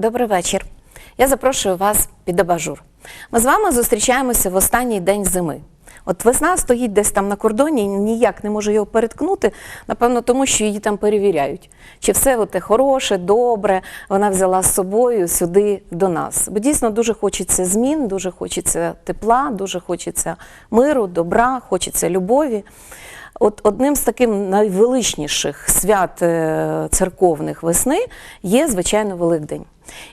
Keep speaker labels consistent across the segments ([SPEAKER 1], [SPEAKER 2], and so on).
[SPEAKER 1] Добрий вечір. Я запрошую вас під абажур. Ми з вами зустрічаємося в останній день зими. От весна стоїть десь там на кордоні, ніяк не може його переткнути, напевно, тому що її там перевіряють. Чи все оте хороше, добре, вона взяла з собою сюди до нас. Бо дійсно дуже хочеться змін, дуже хочеться тепла, дуже хочеться миру, добра, хочеться любові. От одним з таких найвеличніших свят е, церковних весни є, звичайно, Великдень.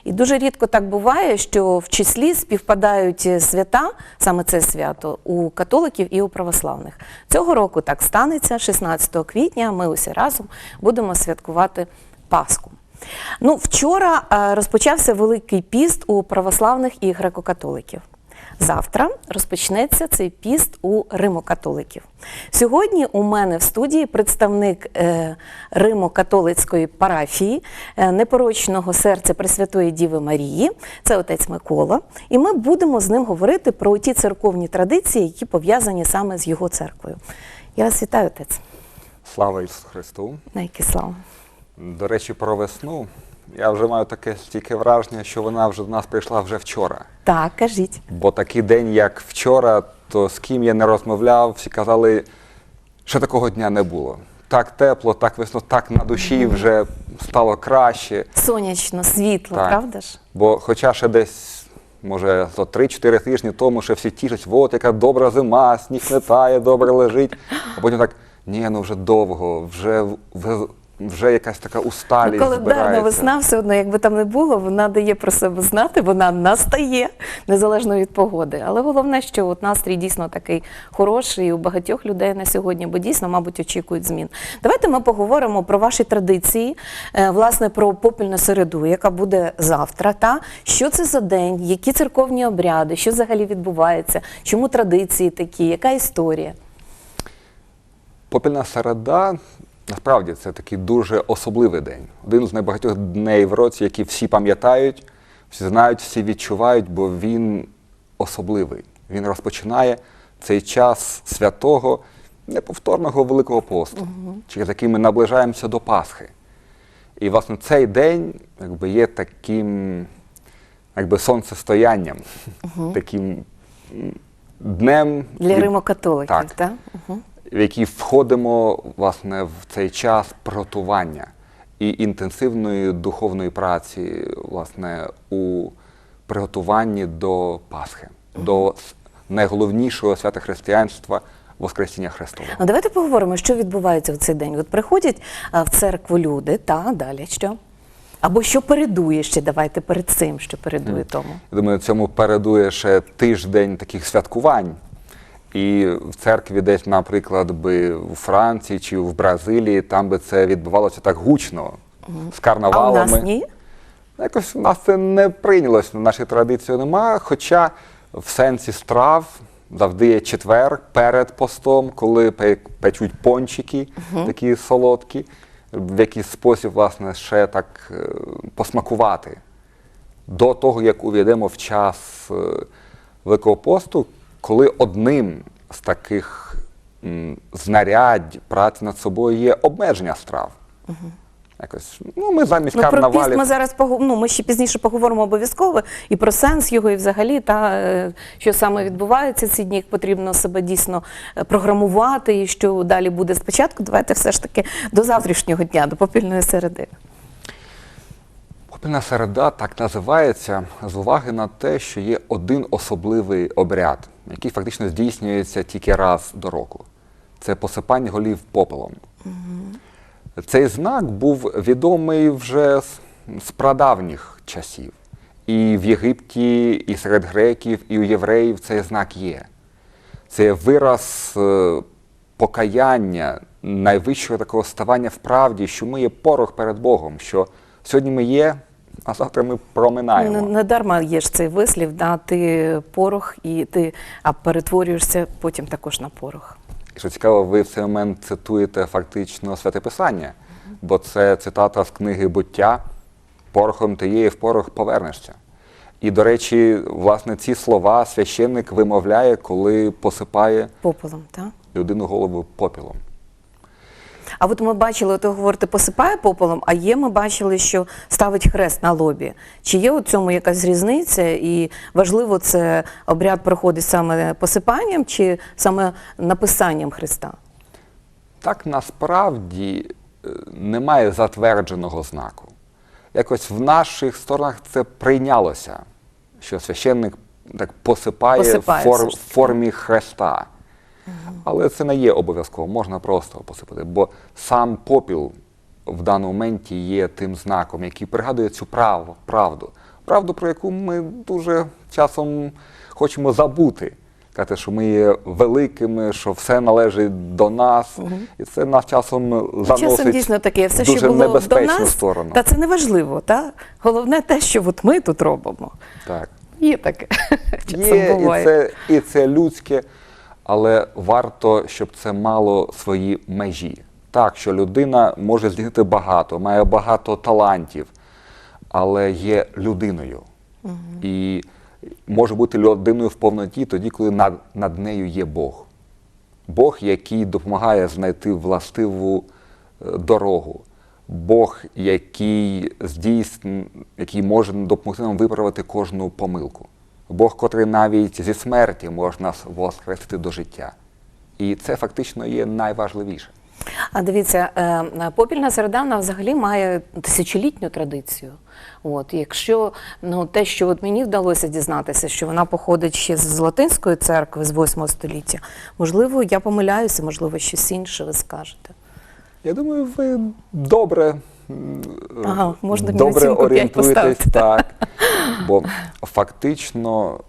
[SPEAKER 1] І дуже рідко так буває, що в числі співпадають е, свята, саме це свято, у католиків і у православних. Цього року так станеться, 16 квітня ми усі разом будемо святкувати Пасху. Ну, вчора е, розпочався Великий піст у православних і греко-католиків. Завтра розпочнеться цей піст у римокатоликів. Сьогодні у мене в студії представник е, Римо-католицької парафії е, непорочного серця Пресвятої Діви Марії, це отець Микола. І ми будемо з ним говорити про ті церковні традиції, які пов'язані саме з його церквою. Я вас вітаю, отець.
[SPEAKER 2] Слава Ісусу Христу!
[SPEAKER 1] На слава.
[SPEAKER 2] До речі, про весну. Я вже маю таке стільки враження, що вона вже до нас прийшла вже вчора.
[SPEAKER 1] Так, кажіть.
[SPEAKER 2] Бо такий день, як вчора, то з ким я не розмовляв, всі казали, що такого дня не було. Так тепло, так весно, так на душі вже стало краще.
[SPEAKER 1] Сонячно, світло,
[SPEAKER 2] Так.
[SPEAKER 1] правда ж?
[SPEAKER 2] Бо хоча ще десь, може, за 3-4 тижні тому, що всі тішать, от яка добра зима, сніг не тає, добре лежить. А потім так, ні, ну вже довго, вже, вже, якась така усталість
[SPEAKER 1] Ну, Календарна
[SPEAKER 2] збирається.
[SPEAKER 1] весна все одно, якби там не було, вона дає про себе знати, вона настає незалежно від погоди. Але головне, що от настрій дійсно такий хороший у багатьох людей на сьогодні, бо дійсно, мабуть, очікують змін. Давайте ми поговоримо про ваші традиції, е, власне, про попільну середу, яка буде завтра. Та що це за день, які церковні обряди, що взагалі відбувається, чому традиції такі, яка історія?
[SPEAKER 2] Попільна середа, насправді, це такий дуже особливий день. Один з найбагатьох дней в році, які всі пам'ятають, всі знають, всі відчувають, бо він особливий. Він розпочинає цей час святого, неповторного Великого посту, через який ми наближаємося до Пасхи. І, власне, цей день якби, є таким якби, сонцестоянням, таким днем
[SPEAKER 1] Для римокатоликів,
[SPEAKER 2] Так.
[SPEAKER 1] так? Угу.
[SPEAKER 2] В який входимо власне в цей час приготування і інтенсивної духовної праці, власне, у приготуванні до Пасхи, до найголовнішого свята християнства Воскресіння Христового.
[SPEAKER 1] Ну, давайте поговоримо, що відбувається в цей день. От приходять а, в церкву люди, та далі що? Або що передує ще, давайте перед цим, що передує тому.
[SPEAKER 2] Я думаю, цьому передує ще тиждень таких святкувань. І в церкві десь, наприклад, би у Франції чи в Бразилії, там би це відбувалося так гучно, з
[SPEAKER 1] А у
[SPEAKER 2] карнавалами.
[SPEAKER 1] нас ні?
[SPEAKER 2] Якось у нас це не прийнялось, в нашій традиції немає. Хоча в сенсі страв завжди є четвер перед постом, коли печуть пончики, такі солодкі, в якийсь спосіб, власне, ще так е, посмакувати. До того, як увійдемо в час е, Великого посту, коли одним з таких знарядь праці над собою є обмеження страв. Якось, ну, ми замість
[SPEAKER 1] Ну, про
[SPEAKER 2] карнавалів.
[SPEAKER 1] піст ми зараз ну, ми ще пізніше поговоримо обов'язково і про сенс його, і взагалі, та е, що саме відбувається ці дні, як потрібно себе дійсно е, програмувати, і що далі буде спочатку. Давайте все ж таки до завтрашнього дня, до попільної середи.
[SPEAKER 2] Попільна середа так називається з уваги на те, що є один особливий обряд, який фактично здійснюється тільки раз до року. Це посипання голів попелом. Цей знак був відомий вже з, з прадавніх часів. І в Єгипті, і серед греків, і у євреїв цей знак є. Це вираз е, покаяння, найвищого такого ставання в правді, що ми є порох перед Богом, що сьогодні ми є, а завтра ми проминаємо.
[SPEAKER 1] Не, не дарма є ж цей вислів, да, ти порох і ти а перетворюєшся потім також на порох.
[SPEAKER 2] І що цікаво, ви в цей момент цитуєте фактично святе писання, бо це цитата з книги буття Порохом ти є і в порох повернешся. І, до речі, власне, ці слова священник вимовляє, коли посипає
[SPEAKER 1] Попелом, так?
[SPEAKER 2] людину голову попілом.
[SPEAKER 1] А от ми бачили, от ви говорите, посипає попелом, а є, ми бачили, що ставить хрест на лобі. Чи є у цьому якась різниця? І важливо, це обряд проходить саме посипанням чи саме написанням хреста?
[SPEAKER 2] Так насправді е, немає затвердженого знаку. Якось в наших сторонах це прийнялося, що священник так посипає,
[SPEAKER 1] Посипає
[SPEAKER 2] в,
[SPEAKER 1] все
[SPEAKER 2] фор- в формі хреста. Але це не є обов'язково, можна просто посипати, бо сам попіл в даному моменті є тим знаком, який пригадує цю прав- правду. Правду, про яку ми дуже часом хочемо забути. Казати, що ми є великими, що все належить до нас, і це нас часом заносить
[SPEAKER 1] Часом дійсно таке, все,
[SPEAKER 2] в дуже
[SPEAKER 1] що було до
[SPEAKER 2] небезпечну
[SPEAKER 1] нас,
[SPEAKER 2] сторону.
[SPEAKER 1] та це не важливо. Та? Головне те, що от ми тут робимо.
[SPEAKER 2] Так.
[SPEAKER 1] Є таке. Часом
[SPEAKER 2] Є, і це, і це людське, але варто, щоб це мало свої межі. Так, що людина може здійснити багато, має багато талантів, але є людиною. І може бути людиною в повноті тоді, коли над, над нею є Бог. Бог, який допомагає знайти властиву е, дорогу. Бог, який здійсн, який може допомогти нам виправити кожну помилку. Бог, котрий навіть зі смерті може нас воскресити до життя. І це фактично є найважливіше.
[SPEAKER 1] А дивіться, е, попільна середа вона взагалі має тисячолітню традицію. От, якщо ну, те, що от мені вдалося дізнатися, що вона походить ще з латинської церкви з 8 століття, можливо, я помиляюся, можливо, щось інше ви скажете.
[SPEAKER 2] Я думаю, ви добре,
[SPEAKER 1] Ага, можна мені
[SPEAKER 2] добре орієнтуєтесь, так. Бо фактично,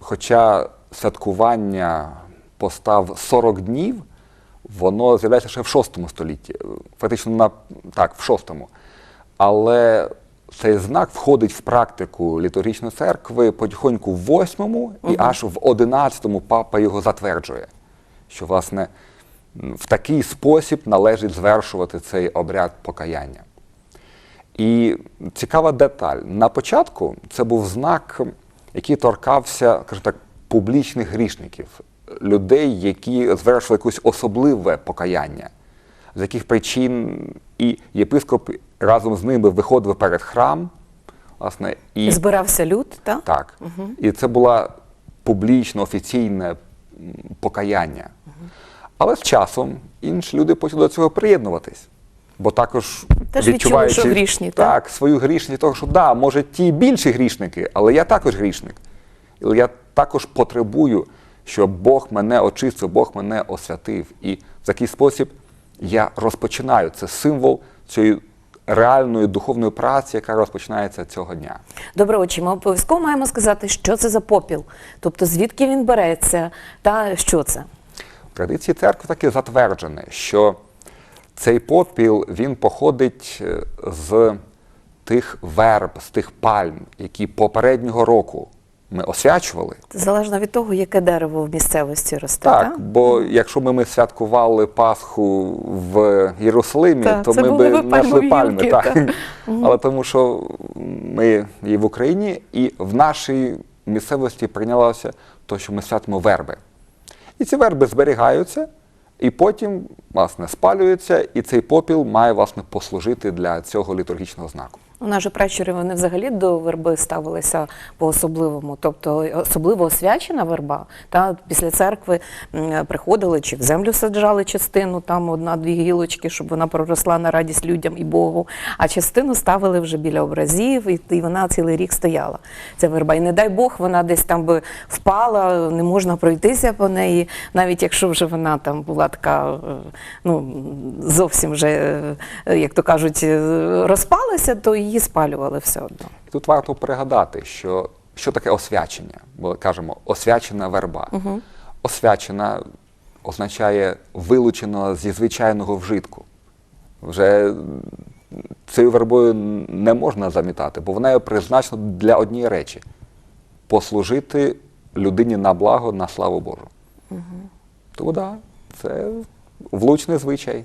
[SPEAKER 2] хоча святкування постав 40 днів, воно з'являється ще в 6 столітті. Фактично, на, так, в 6. Але цей знак входить в практику літургічної церкви потихоньку в 8 і аж в 11 папа його затверджує. Що, власне, в такий спосіб належить звершувати цей обряд покаяння. І цікава деталь. На початку це був знак, який торкався, скажімо так, публічних грішників, людей, які звершили якесь особливе покаяння, з яких причин і єпископ разом з ними виходив перед храм, власне, і
[SPEAKER 1] Збирався люд, так?
[SPEAKER 2] так. І це було публічне, офіційне покаяння. Але з часом інші люди почали до цього приєднуватись. Бо також
[SPEAKER 1] Теж
[SPEAKER 2] відчуваючи
[SPEAKER 1] що грішні, так?
[SPEAKER 2] так, свою грішність того, що да, може ті більші грішники, але я також грішник. Я також потребую, щоб Бог мене очистив, Бог мене освятив. І в такий спосіб я розпочинаю. Це символ цієї реальної духовної праці, яка розпочинається цього дня.
[SPEAKER 1] Добре, отче, ми обов'язково маємо сказати, що це за попіл, тобто звідки він береться, та що це.
[SPEAKER 2] В традиції церкви таки затверджене, що цей попіл він походить е, з тих верб, з тих пальм, які попереднього року ми освячували.
[SPEAKER 1] Залежно від того, яке дерево в місцевості росте.
[SPEAKER 2] Так,
[SPEAKER 1] та?
[SPEAKER 2] бо якщо ми, ми святкували Пасху в Єрусалимі,
[SPEAKER 1] Так,
[SPEAKER 2] то ми би знайшли пальми.
[SPEAKER 1] гілки,
[SPEAKER 2] Так.
[SPEAKER 1] так.
[SPEAKER 2] Але тому, що ми є в Україні, і в нашій місцевості прийнялося те, що ми святимо верби. І ці верби зберігаються, і потім, власне, спалюються, і цей попіл має, власне, послужити для цього літургічного знаку.
[SPEAKER 1] У нас же пращури вони взагалі до верби ставилися по-особливому, тобто особливо освячена верба. Та після церкви приходили чи в землю саджали частину, там одна-дві гілочки, щоб вона проросла на радість людям і Богу. А частину ставили вже біля образів, і, і вона цілий рік стояла. Ця верба. І не дай Бог, вона десь там би впала, не можна пройтися по неї, навіть якщо вже вона там була така, е, ну зовсім вже, е, як то кажуть, е, розпалася, то її спалювали все одно.
[SPEAKER 2] Тут варто пригадати, що, що таке освячення. Бо кажемо, освячена верба. Освячена означає вилучена зі звичайного вжитку. Вже цією вербою не можна замітати, бо вона є призначена для однієї речі послужити людині на благо, на славу Божу. Тому так, да, це влучний звичай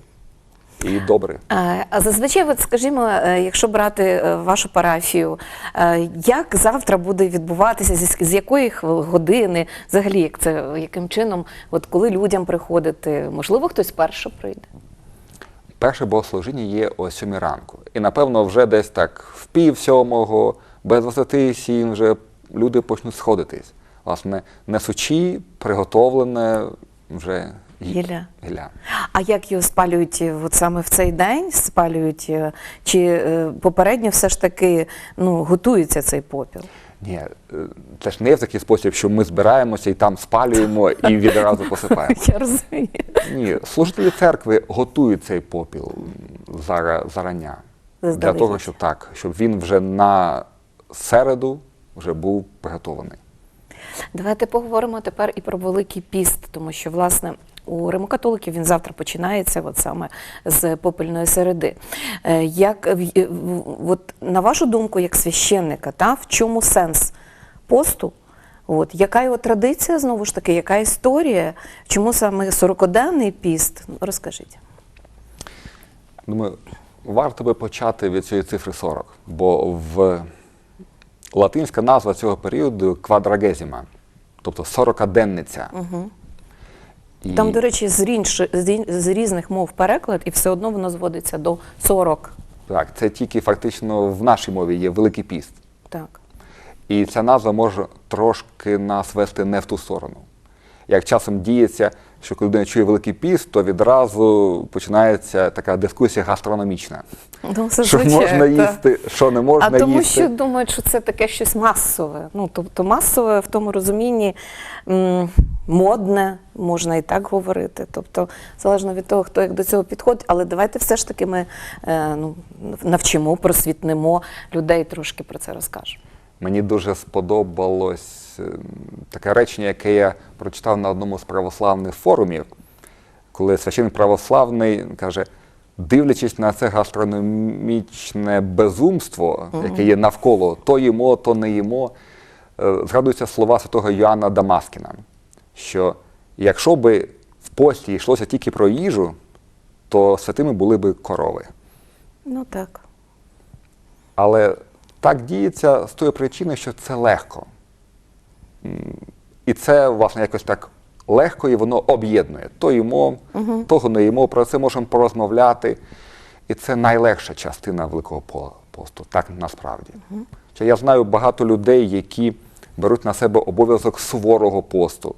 [SPEAKER 2] і добрий.
[SPEAKER 1] Е, А зазвичай, от скажімо, е, якщо брати е, вашу парафію, е, як завтра буде відбуватися, з якої години, взагалі, як це, яким чином, от коли людям приходити, можливо, хтось перше прийде?
[SPEAKER 2] перше богослужіння є о сьомій ранку. І напевно вже десь так в пів сьомого, без 27 вже люди почнуть сходитись. Власне, несучи приготовлене вже
[SPEAKER 1] Гілля.
[SPEAKER 2] гілля.
[SPEAKER 1] А як його спалюють е, от саме в цей день? Спалюють е, чи е, попередньо все ж таки ну, готується цей попіл?
[SPEAKER 2] Ні, це ж не в такий спосіб, що ми збираємося і там спалюємо і відразу посипаємо.
[SPEAKER 1] Я розумію.
[SPEAKER 2] Ні, служителі церкви готують цей попіл зара, зарання. Для того, щоб так, щоб він вже на середу вже був приготований.
[SPEAKER 1] Давайте поговоримо тепер і про Великий піст, тому що, власне, у римокатоликів він завтра починається от саме з попельної середи. Е, Як, е, в- от, на вашу думку, як священника, та, в чому сенс посту? От, яка його традиція, знову ж таки, яка історія? Чому саме 40-денний піст? Ну, Розкажіть.
[SPEAKER 2] Думаю, варто би почати від цієї цифри 40, бо в латинська назва цього періоду квадрагезіма, тобто 40-денниця.
[SPEAKER 1] Угу.
[SPEAKER 2] І-
[SPEAKER 1] Там, до речі, з, рінш- з з різних мов переклад, і все одно воно зводиться до 40.
[SPEAKER 2] Так, це тільки фактично в нашій мові є Великий піст.
[SPEAKER 1] Так.
[SPEAKER 2] І ця назва може трошки нас вести не в ту сторону. Як часом діється, що коли людина чує Великий піст, то відразу починається така дискусія гастрономічна.
[SPEAKER 1] Ну,
[SPEAKER 2] Що
[SPEAKER 1] зазвичай,
[SPEAKER 2] можна
[SPEAKER 1] та.
[SPEAKER 2] їсти, що не можна їсти.
[SPEAKER 1] А тому
[SPEAKER 2] їсти.
[SPEAKER 1] що думають, що це таке щось масове. Ну, тобто масове в тому розумінні м, модне, можна і так говорити. Тобто, залежно від того, хто як до цього підходить, але давайте все ж таки ми е, ну, навчимо, просвітнимо людей, трошки про це розкажемо.
[SPEAKER 2] Мені дуже сподобалось е, таке речення, яке я прочитав на одному з православних форумів, коли священник православний каже, дивлячись на це гастрономічне безумство, яке є навколо, то їмо, то не їмо, е, згадуються слова святого Йоанна Дамаскіна, що якщо би в пості йшлося тільки про їжу, то святими були би корови.
[SPEAKER 1] Ну так.
[SPEAKER 2] Але так діється з тої причини, що це легко. І це, власне, якось так легко і воно об'єднує. То їмо, того не їмо, про це можемо порозмовляти. І це найлегша частина Великого посту, так насправді. Що Я знаю багато людей, які беруть на себе обов'язок суворого посту.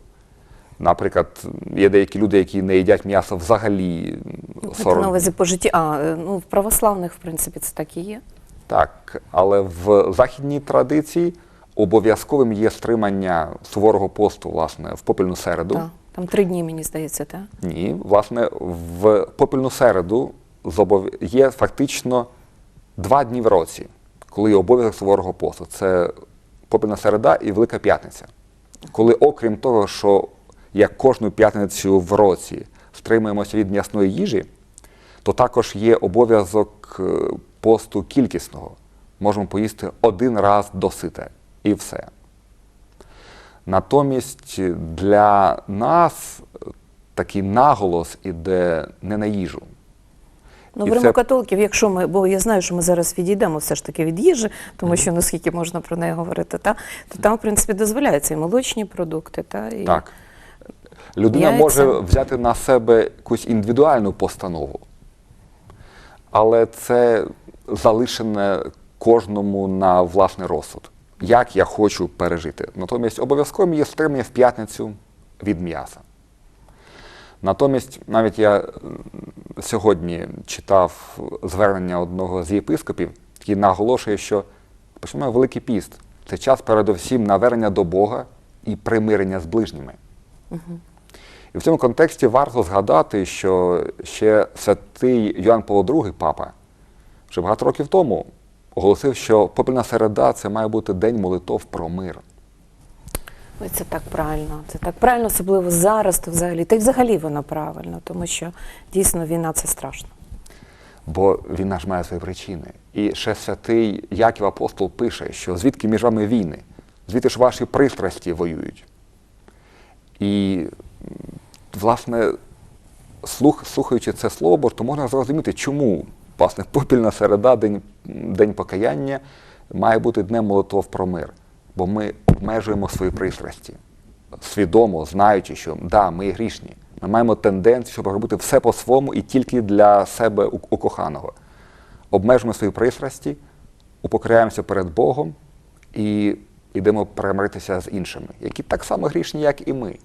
[SPEAKER 2] Наприклад, є деякі люди, які не їдять м'ясо взагалі.
[SPEAKER 1] Маєте
[SPEAKER 2] 40
[SPEAKER 1] на увазі по житті. А, е, ну, в православних, в принципі, це так і є.
[SPEAKER 2] Так, але в західній традиції обов'язковим є стримання суворого посту, власне, в попільну середу.
[SPEAKER 1] Так. Там три дні, мені здається, так?
[SPEAKER 2] Ні, власне, в попільну середу є фактично два дні в році, коли є обов'язок суворого посту. Це попільна середа і Велика П'ятниця. Коли, окрім того, що як кожну п'ятницю в році стримуємося від м'ясної їжі, то також є обов'язок е, посту кількісного. Можемо поїсти один раз досите і все. Натомість для нас такий наголос іде не на їжу.
[SPEAKER 1] Ну, в
[SPEAKER 2] це-
[SPEAKER 1] римокатоликів, якщо ми, бо я знаю, що ми зараз відійдемо все ж таки від їжі, тому що наскільки можна про неї говорити, та, то там, в принципі, дозволяються і молочні продукти, та, і
[SPEAKER 2] Так. Людина
[SPEAKER 1] Яйця.
[SPEAKER 2] може взяти на себе якусь індивідуальну постанову, але це залишене кожному на власний розсуд. Як я хочу пережити. Натомість обов'язково є стримання в п'ятницю від м'яса. Натомість, навіть я сьогодні читав звернення одного з єпископів, який наголошує, що почнемо Великий піст. Це час передовсім навернення до Бога і примирення з ближніми. І в цьому контексті варто згадати, що ще святий Йоанн Павло II, папа, вже багато років тому оголосив, що попільна середа це має бути день молитов про мир.
[SPEAKER 1] Ой, це так правильно. Це так правильно, особливо зараз, то взагалі. Та й взагалі воно правильно, тому що дійсно війна це страшно.
[SPEAKER 2] Бо війна ж має свої причини. І ще святий Яків апостол пише, що звідки між вами війни, звідки ж ваші пристрасті воюють. І, власне, слух, слухаючи це слово, то можна зрозуміти, чому власне попільна середа, день, день покаяння, має бути днем молитов про мир. Бо ми обмежуємо свої пристрасті, свідомо знаючи, що да, ми грішні. Ми маємо тенденцію, щоб робити все по-своєму і тільки для себе у- укоханого. Обмежимо свої пристрасті, упокоряємося перед Богом і йдемо перемиритися з іншими, які так само грішні, як і ми.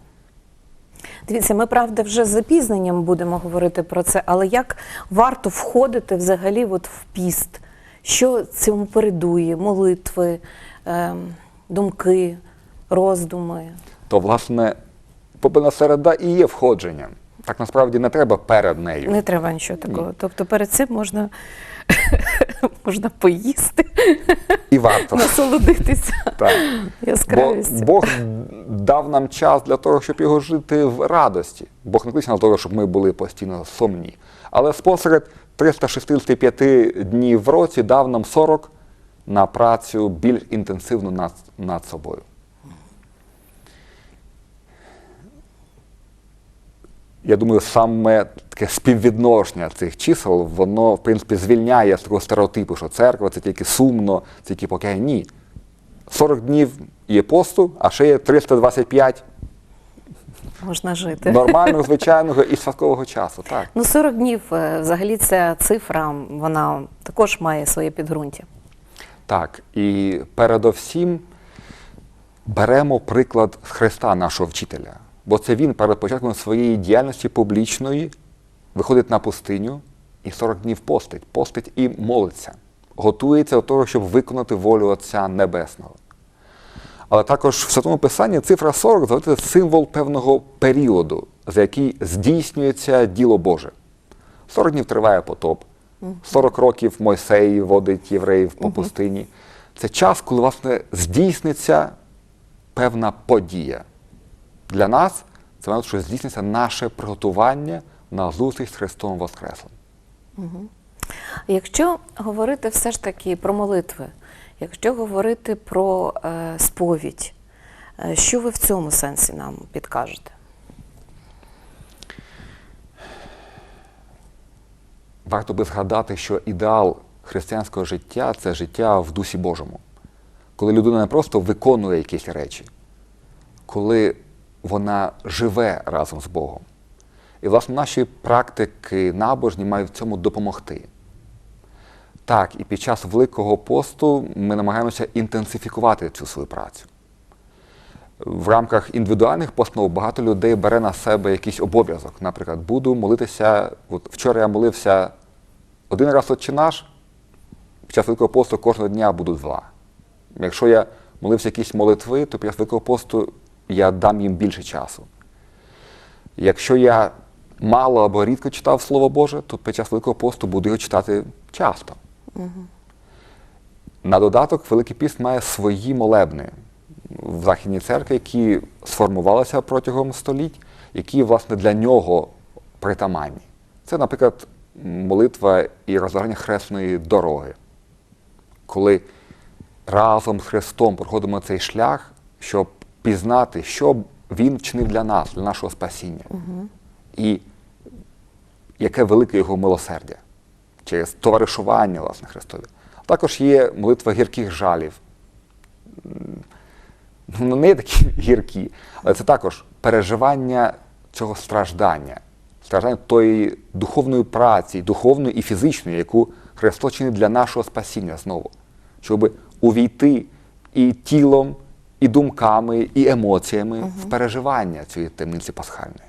[SPEAKER 1] Дивіться, ми правда вже з запізненням будемо говорити про це, але як варто входити взагалі от в піст? Що цьому передує? Молитви, ем, думки, роздуми?
[SPEAKER 2] То, власне, попельна середа і є входженням. Так насправді не треба перед нею.
[SPEAKER 1] Не треба нічого такого. Тобто перед цим можна, можна поїсти,
[SPEAKER 2] І варто.
[SPEAKER 1] насолодитися
[SPEAKER 2] Так. Бо. Бог дав нам час для того, щоб його жити в радості. Бог не кличе на того, щоб ми були постійно сумні. Але спосеред 365 днів в році дав нам 40 на працю більш інтенсивну над, над собою. Я думаю, саме таке співвідношення цих чисел, воно, в принципі, звільняє з такого стереотипу, що церква це тільки сумно, це тільки покаяння. Ні. 40 днів є посту, а ще є 325
[SPEAKER 1] Можна жити.
[SPEAKER 2] нормального, звичайного і святкового часу. Так.
[SPEAKER 1] Ну, 40 днів, е, взагалі, ця цифра, вона також має своє підґрунтя.
[SPEAKER 2] так. І передовсім беремо приклад з Христа, нашого вчителя. Бо це він перед початком своєї діяльності публічної виходить на пустиню і 40 днів постить, постить і молиться, готується до того, щоб виконати волю Отця Небесного. Але також в Святому Писанні цифра 40 завжди символ певного періоду, за який здійснюється діло Боже. 40 днів триває потоп, 40 років Мойсей водить євреїв по пустині. Це час, коли власне здійсниться певна подія. Для нас це має, що здійсниться наше приготування на зустріч з Христом Воскреслим.
[SPEAKER 1] Якщо говорити все ж таки про молитви, якщо говорити про е, сповідь, е, що ви в цьому сенсі нам підкажете?
[SPEAKER 2] Варто би згадати, що ідеал християнського життя це життя в Дусі Божому. Коли людина не просто виконує якісь речі, коли вона живе разом з Богом. І, власне, наші практики набожні мають в цьому допомогти. Так, і під час Великого посту ми намагаємося інтенсифікувати цю свою працю. В рамках індивідуальних постанов багато людей бере на себе якийсь обов'язок. Наприклад, буду молитися. От вчора я молився один раз «Отче наш, під час Великого посту кожного дня буду два. Якщо я молився якісь молитви, то під час Великого посту я дам їм більше часу. Якщо я мало або рідко читав Слово Боже, то під час Великого посту буду його читати часто. На додаток, Великий піст має свої молебни в Західній церкві, які сформувалися протягом століть, які, власне, для нього притаманні. Це, наприклад, молитва і розважання хресної дороги, коли разом з Христом проходимо цей шлях, щоб пізнати, що Він вчинив для нас, для нашого спасіння, і яке велике його милосердя через товаришування, власне, Христові. Також є молитва гірких жалів. Ну, не такі гіркі, але це також переживання цього страждання, страждання тої духовної праці, духовної і фізичної, яку Христос чинить для нашого спасіння знову, щоб увійти і тілом, і думками, і емоціями в переживання цієї темниці пасхальної.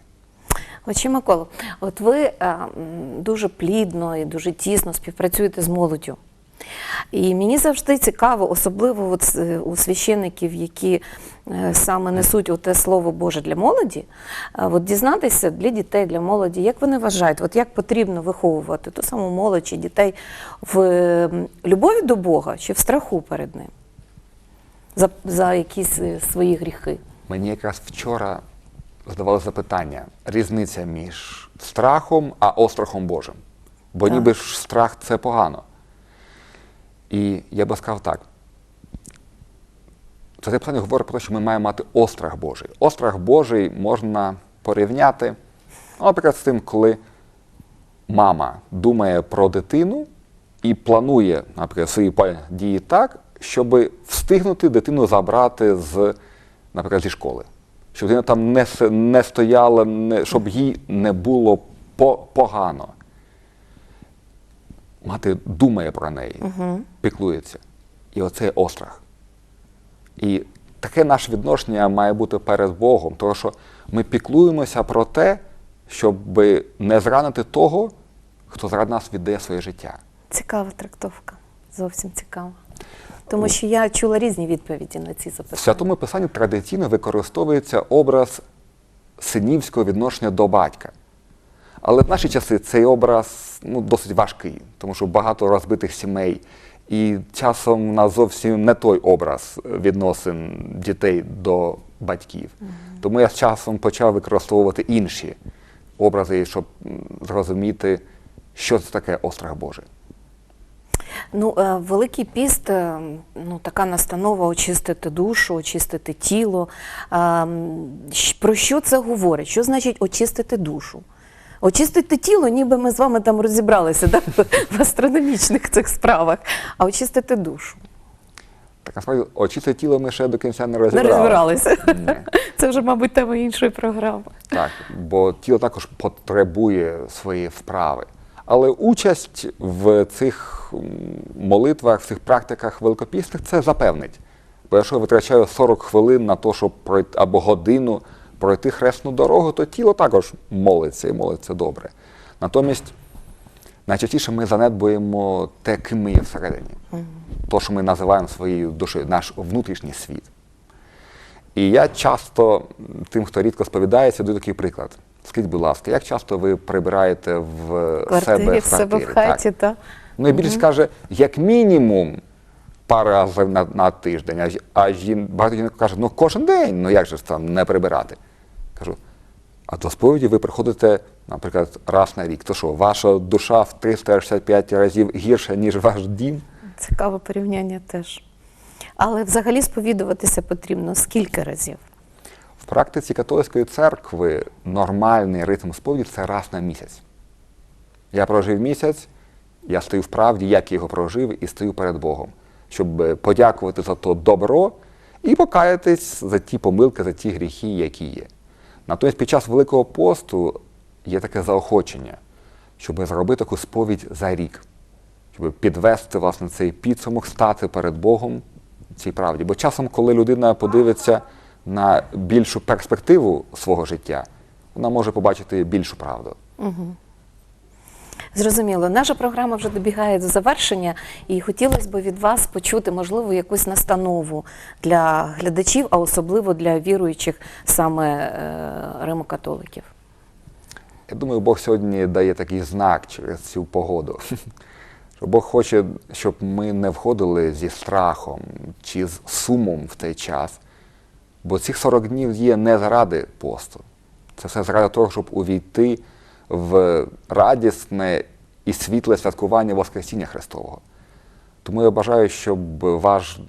[SPEAKER 1] Отче Миколо, от ви е, дуже плідно і дуже тісно співпрацюєте з молоддю. І мені завжди цікаво, особливо от, е, у священників, які е, саме несуть те слово Боже для молоді, от дізнатися для дітей, для молоді, як вони вважають, от як потрібно виховувати ту саму молодь чи дітей в любові до Бога чи в страху перед ним за, за якісь свої гріхи.
[SPEAKER 2] Мені якраз вчора задавали запитання: різниця між страхом а острахом Божим. Бо
[SPEAKER 1] Так.
[SPEAKER 2] ніби ж страх це погано. І я би сказав так. Це запитання говорить про те, що ми маємо мати острах Божий. Острах Божий можна порівняти, наприклад, з тим, коли мама думає про дитину і планує, наприклад, свої дії так, щоб встигнути дитину забрати з, наприклад, зі школи. Щоб людина там не, не стояла, не, щоб їй не було по, погано. Мати думає про неї, піклується. І оце острах. І таке наше відношення має бути перед Богом, тому що ми піклуємося про те, щоб не зранити того, хто заради нас віддає своє життя.
[SPEAKER 1] Цікава трактовка. Зовсім цікава. Тому що я чула різні відповіді на ці
[SPEAKER 2] В
[SPEAKER 1] запитання.
[SPEAKER 2] святому писанні традиційно використовується образ синівського відношення до батька. Але в наші часи цей образ ну, досить важкий, тому що багато розбитих сімей, і часом у нас зовсім не той образ відносин дітей до батьків. Тому я з часом почав використовувати інші образи, щоб зрозуміти, що це таке острах Божий.
[SPEAKER 1] Ну, е, Великий піст, е, ну, така настанова очистити душу, очистити тіло. Е, м, щ- Про що це говорить? Що значить очистити душу? Очистити тіло, ніби ми з вами там розібралися да, в астрономічних цих справах, а очистити душу.
[SPEAKER 2] Так насправді очисте тіло ми ще до кінця не
[SPEAKER 1] Не
[SPEAKER 2] розібрали.
[SPEAKER 1] розбиралися.
[SPEAKER 2] Ні.
[SPEAKER 1] Це вже, мабуть, тема іншої програми.
[SPEAKER 2] Так, бо тіло також потребує свої вправи. Але участь в цих молитвах, в цих практиках великопісних це запевнить. Бо якщо я витрачаю 40 хвилин на те, щоб пройти або годину пройти хресну дорогу, то тіло також молиться і молиться добре. Натомість найчастіше ми занедбуємо те, ким ми є всередині. То, що ми називаємо своєю душею, наш внутрішній світ. І я часто тим, хто рідко сповідається, даю такий приклад. Скажіть, будь ласка, як часто ви прибираєте в
[SPEAKER 1] Квартирі,
[SPEAKER 2] себе
[SPEAKER 1] в себе в хаті,
[SPEAKER 2] Так.
[SPEAKER 1] та.
[SPEAKER 2] Ну і більшість каже, як мінімум пару разів на, на тиждень, а, а жін, багато жінок каже, ну кожен день, ну як же там не прибирати? Кажу, а до сповіді ви приходите, наприклад, раз на рік. То що, ваша душа в 365 разів гірша, ніж ваш дім?
[SPEAKER 1] Цікаве порівняння теж. Але взагалі сповідуватися потрібно скільки разів?
[SPEAKER 2] В практиці католицької церкви нормальний ритм сповіді це раз на місяць. Я прожив місяць, я стою в правді, як я його прожив, і стою перед Богом, щоб е, подякувати за то добро і покаятись за ті помилки, за ті гріхи, які є. Натомість під час Великого посту є таке заохочення, щоб зробити таку сповідь за рік, щоб підвести власне цей підсумок, стати перед Богом цій правді. Бо часом, коли людина подивиться на більшу перспективу свого життя, вона може побачити більшу правду.
[SPEAKER 1] Зрозуміло, наша програма вже добігає до завершення, і хотілося б від вас почути, можливо, якусь настанову для глядачів, а особливо для віруючих саме е, римокатоликів.
[SPEAKER 2] Я думаю, Бог сьогодні дає такий знак через цю погоду. Що Бог хоче, щоб ми не входили зі страхом чи з сумом в цей час. Бо цих 40 днів є не заради посту. Це все заради того, щоб увійти в радісне і світле святкування Воскресіння Христового. Тому я бажаю, щоб ваш,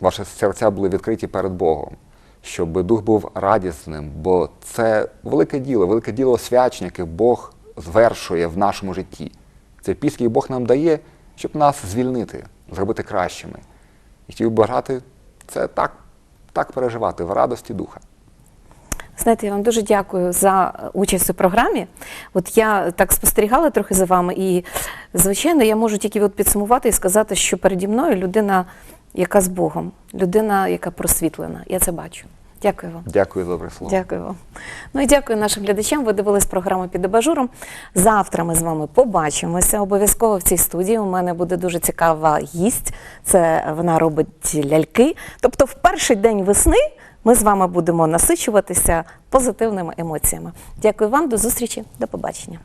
[SPEAKER 2] ваші серця були відкриті перед Богом, щоб дух був радісним, бо це велике діло, велике діло освячення, яке Бог звершує в нашому житті. Це піст, який Бог нам дає, щоб нас звільнити, зробити кращими. І хотів бажати це так, так переживати в радості духа.
[SPEAKER 1] Знаєте, я вам дуже дякую за участь у програмі. От я так спостерігала трохи за вами, і звичайно, я можу тільки от підсумувати і сказати, що переді мною людина, яка з Богом, людина, яка просвітлена. Я це бачу. Дякую вам.
[SPEAKER 2] Дякую за добре слово.
[SPEAKER 1] Дякую вам. Ну і дякую нашим глядачам. Ви дивились програму під абажуром. Завтра ми з вами побачимося. Обов'язково в цій студії. У мене буде дуже цікава гість. Це вона робить ляльки. Тобто, в перший день весни ми з вами будемо насичуватися позитивними емоціями. Дякую вам, до зустрічі, до побачення.